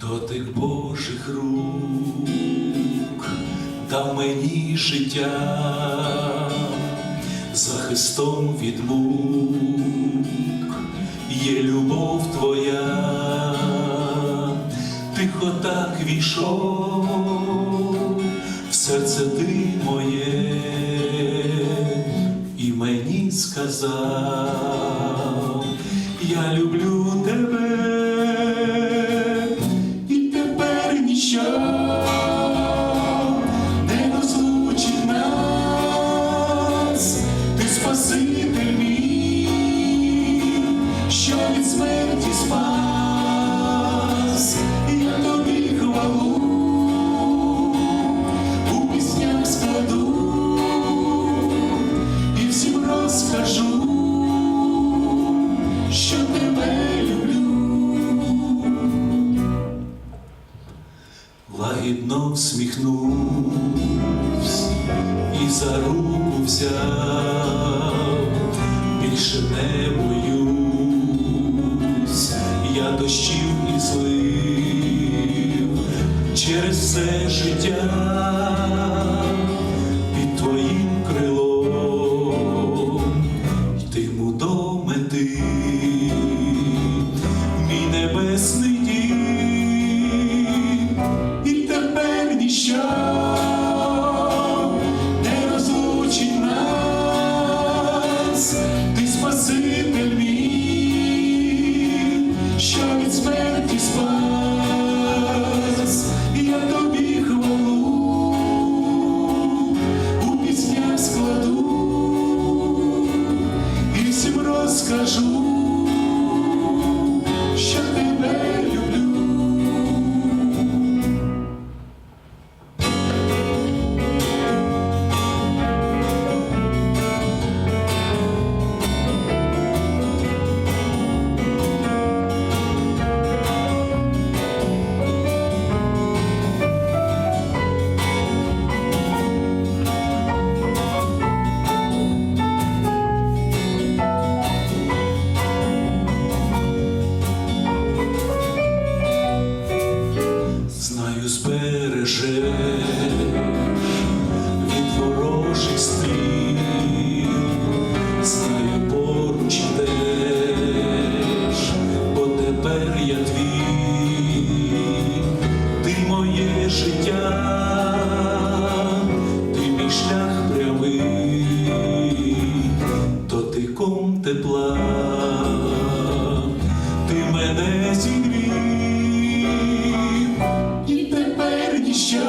Дотик Божих рук дав мені життя, захистом від мук. Є любов твоя, тихо так війшов в серце ти моє, і мені сказав, я люблю тебе, розкажу, що тебе люблю. Лагідно всміхнувся і за руку взяв, більше не боюсь, я дощів і злив через все життя всім знаю, збережеш від ворожих стріл, знаю, поруч йдеш, бо тепер я твій, ти моє життя, ти мій шлях прямий, дотиком тепла, ніщо.